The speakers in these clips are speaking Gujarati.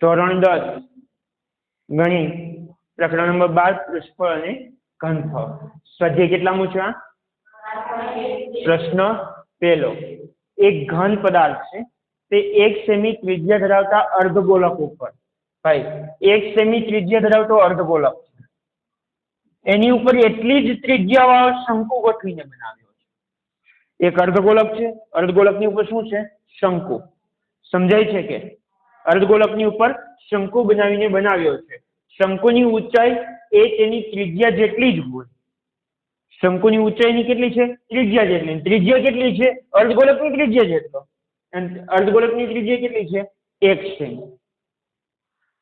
ધોરણ દસ, ગણિત, પ્રકરણ નંબર બાર પૃષ્ઠફળ અને ઘનફળ સ્વાધ્યાય કેટલા મૂછવા પ્રશ્ન પહેલો. એક ઘન પદાર્થ છે. તે એક સેમી ત્રિજ્યા ધરાવતા અર્ધગોલક ઉપર. ભાઈ, એક સેમી ત્રિજ્યા ધરાવતો અર્ધગોલક છે. એની ઉપર એટલી જ ત્રિજ્યાવાળો શંકુ ગોઠવીને બનાવ્યો છે. એક અર્ધગોલક છે. અર્ધગોલકની ઉપર શું છે? શંકુ. સમજાય છે કે? અર્ધગોલકની ઉપર શંકુ બનાવીને બનાવ્યો છે. શંકુની ઊંચાઈ એ તેની ત્રિજ્યા જેટલી જ હોય. શંકુની ઊંચાઈની કેટલી છે? ત્રિજ્યા જેટલી. ત્રિજ્યા કેટલી છે? અર્ધગોલકની ત્રિજ્યા જેટલો. અર્ધગોલકની ત્રિજ્યા કેટલી છે? એક સેમી.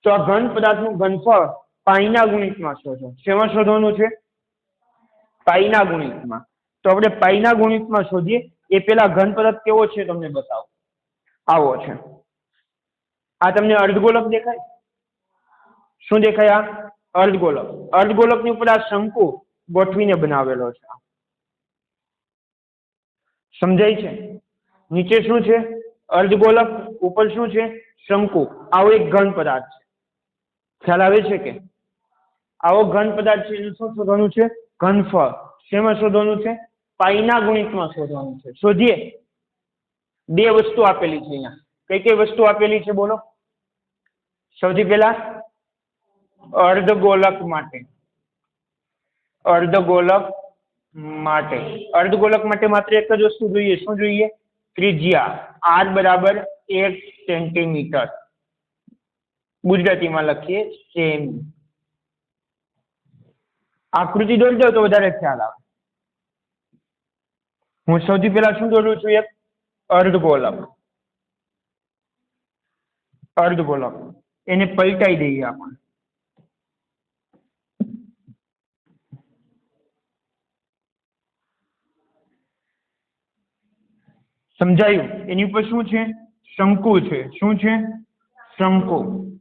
તો આ ઘન પદાર્થનું ઘનફળ પાઈના ગુણિતમાં શોધો. શેમાં શોધવાનું છે? પાઈના ગુણિતમાં. તો આપણે પાઈના ગુણિતમાં શોધીએ. એ પેલા ઘન પદાર્થ કેવો છે? તમને બતાવો. આવો છે. આ તમને અર્ધગોલક દેખાય? શું દેખાય આ? અર્ધગોલક. અર્ધગોલકની ઉપર આ શંકુ ગોઠવીને બનાવેલો છે સમજાય છે? નીચે શું છે? અર્ધગોલક, ઉપર શું છે? શંકુ. આવો એક ઘન પદાર્થ છે. ખ્યાલ આવે છે કે? આવો ઘન પદાર્થ છે એનું શું શોધવાનું છે? ઘનફળ. શેમાં શોધવાનું છે? પાઈના ગુણિતમાં શોધવાનું છે. શોધીએ. બે વસ્તુ આપેલી છે અહીંયા. કઈ કઈ વસ્તુ આપેલી છે બોલો? સૌથી પહેલા અર્ધગોલક માટે. અર્ધગોલક માટે. અર્ધગોલક માટે માત્ર એક જ વસ્તુ જોઈએ. શું જોઈએ? ત્રિજ્યા. આર બરાબર એક સેન્ટીમીટર. ગુજરાતીમાં લખીએ સેમી. આકૃતિ દોરી દો તો વધારે ખ્યાલ આવે. હું સૌથી પહેલા શું દોરું છું એક? અર્ધગોલક. અર્ધગોલક. એને પલટાઈ દઈએ આપણે. સમજાયું? એની ઉપર શું છે? શંકુ છે. શું છે? શંકુ.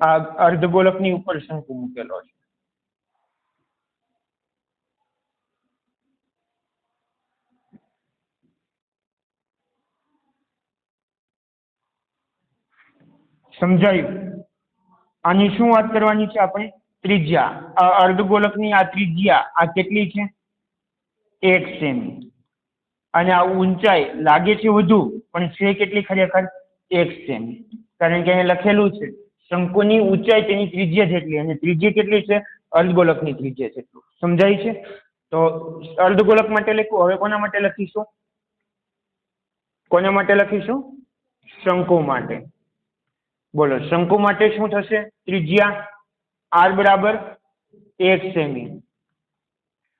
આ અર્ધગોલકની ઉપર શંકુ મૂકેલો છે. સમજાયું? આની શું વાત કરવાની છે આપણે? ત્રિજ્યા. અર્ધગોલકની આ ત્રિજ્યા, આ કેટલી છે? એક સેમી. અને આ ઊંચાઈ લાગે છે વધુ, પણ છે કેટલી ખરેખર? એક સેમી. કારણ કે અહીંયા લખેલું છે શંકુની ઊંચાઈ તેની ત્રિજ્યા જેટલી અને ત્રિજ્યા કેટલી છે? અર્ધગોલકની ત્રિજ્યા જેટલું. સમજાય છે? તો અર્ધગોલક માટે લખ્યું હવે કોના માટે લખીશું? કોના માટે લખીશું? શંકુ માટે. બોલો, શંકુ માટે શું થશે? ત્રિજ્યા આર બરાબર એક સેમી.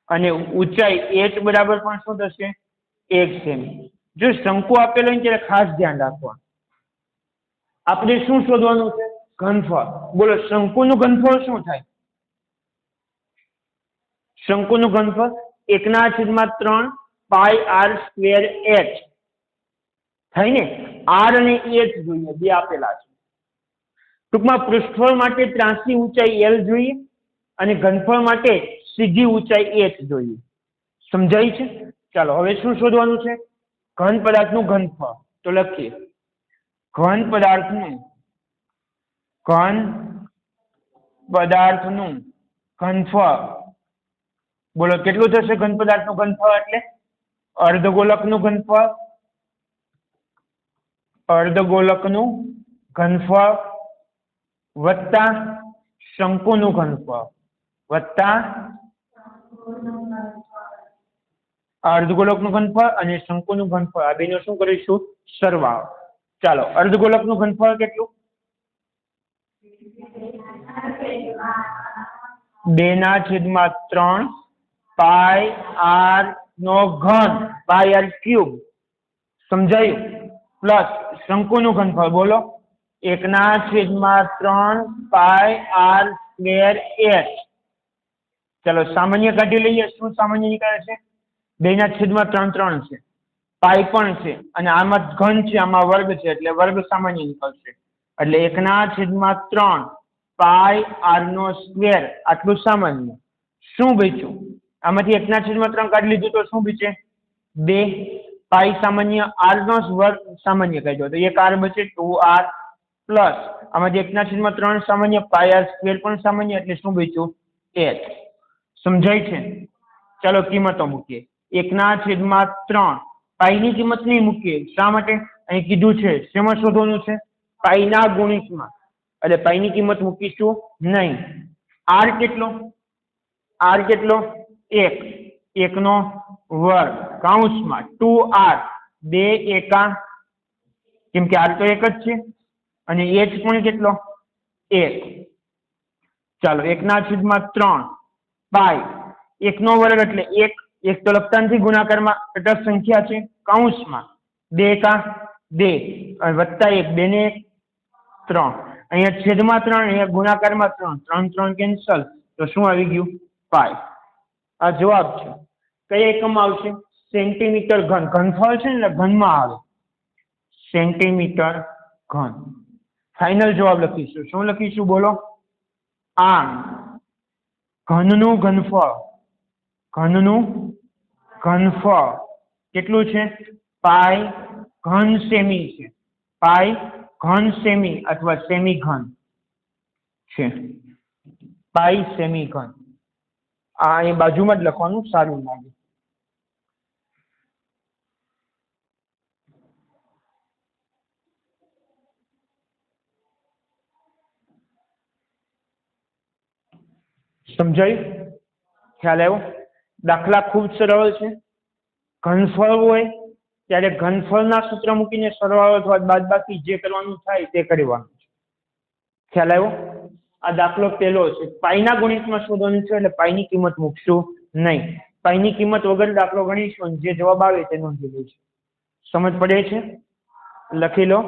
અને ઊંચાઈ એચ બરાબર પણ શું થશે? એક સેમી. જો શંકુ આપેલો હોય ત્યારે ખાસ ધ્યાન રાખવાનું. આપણે શું શોધવાનું છે? ઘનફળ. બોલો, શંકુનું ઘનફળ શું થાય? શંકુનું ઘનફળ એકના છેદમાં ત્રણ પાઈ આર સ્ક્વેર એચ. થાય ને? આર અને એચ જોઈએ, બે આપેલા છે. ટૂંકમાં પૃષ્ઠફળ માટે ત્રાસી ઊંચાઈ એલ જોઈએ અને ઘનફળ માટે સીધી ઊંચાઈ એચ જોઈએ. સમજાય છે? ચાલો, હવે શું શોધવાનું છે? ઘન પદાર્થનું ઘનફળ. તો લખીએ. ઘન પદાર્થનું ઘન પદાર્થનું ઘનફળ. બોલો, કેટલું થશે ઘન પદાર્થનું ઘનફળ એટલે? અર્ધગોલકનું ઘનફળ. અર્ધગોલકનું ઘનફળ વત્તા શંકુનું ઘનફળ. વત્તા અર્ધગોલકનું ઘનફળ અને શંકુનું ઘનફળ. આ બેનો શું કરીશું? સરવાળો. ચાલો, અર્ધગોલકનું ઘનફળ કેટલું? બે ના છેદમાં ત્રણ પાય આર નો ઘન પાય આર ક્યુબ. સમજાયું? પ્લસ શંકુનું ઘનફળ, બોલો. એકના છેદમાં ત્રણ પાય આર સ્ક્વેર એચ. ચલો, સામાન્ય કાઢી લઈએ. શું સામાન્ય નીકળે છે? બે ના છેદમાં ત્રણ ત્રણ છે. પાય પણ છે અને આમાં ઘન છે, આમાં વર્ગ છે, એટલે વર્ગ સામાન્ય નીકળશે. એટલે એકના છેદમાં ત્રણ પાઈ આર નો સ્ક્વેર આટલું સામાન્ય. શું બચ્યું આમાંથી એકના છેદમાં ત્રણ કાઢી લીધું તો શું બચે બે. પાઈ સામાન્ય આર નો વર્ગ સામાન્ય કાઢ્યો તો એક આર બચે ટુ આર પ્લસ આમાંથી એકના છેદમાં ત્રણ સામાન્ય પાઈ આર સ્ક્વેર પણ સામાન્ય, એટલે શું બચ્યું એચ સમજાય છે? ચાલો કિંમતો મૂકીએ. એકના છેદમાં ત્રણ. પાઈની કિંમત નહીં મૂકીએ. શા માટે? અહીં કીધું છે. શેમાં શોધવાનું છે? પાઈના ગુણિતમાં. એટલે પાઈની કિંમત મૂકીશું નહીં. આર કેટલો? આર કેટલો? એક. એકનો વર્ગ. કાઉન્સમાં ટુ આર. બે એકા. કેમ કે આર તો એક જ છે. અને એચ પણ કેટલો? એક. ચાલો, એકના છેદમાં ત્રણ. પાય એકનો વર્ગ એટલે એક. એક તો લખતા નથી ગુણાકારમાં તટસ્થ સંખ્યા છે. કૌંસમાં બે કા બે. વત્તા એક બે ને ત્રણ. અહીંયા છેદમાં ત્રણ, અહીંયા ગુણાકારમાં ત્રણ. ત્રણ ત્રણ કેન્સલ તો શું આવી ગયું? ફાઈવ આ જવાબ છે. કયા એકમ આવશે? સેન્ટીમીટર ઘન. ઘનફળ છે ને એટલે ઘનમાં આવે. સેન્ટીમીટર ઘન. ફાઇનલ જવાબ લખીશું. શું લખીશું બોલો? આમ. ઘનનું ઘનફળ. ઘનનું ઘનફળ. કેટલું છે? પાય ઘન સેમી છે. પાઈ ઘન સેમી અથવા સેમી ઘન છે. પાઈ સેમી ઘન આ એ બાજુમાં જ લખવાનું સારું લાગે. સમજાયું? ખ્યાલ આવ્યો? દાખલા ખૂબ સરળ છે. ઘનફળ હોય ત્યારે ઘનફળના સૂત્ર મૂકીને સરવાળો અથવા બાદબાકી જે કરવાનું થાય તે કરવાનું છે. ખ્યાલ આવ્યો? આ દાખલો પહેલો છે. પાઈના ગુણિતમાં શોધવાનું છે એટલે પાઈની કિંમત મૂકશું નહીં. પાઈની કિંમત વગર દાખલો ગણીશું જે જવાબ આવે તે નોંધી લઈશું. સમજ પડે છે? લખી લો.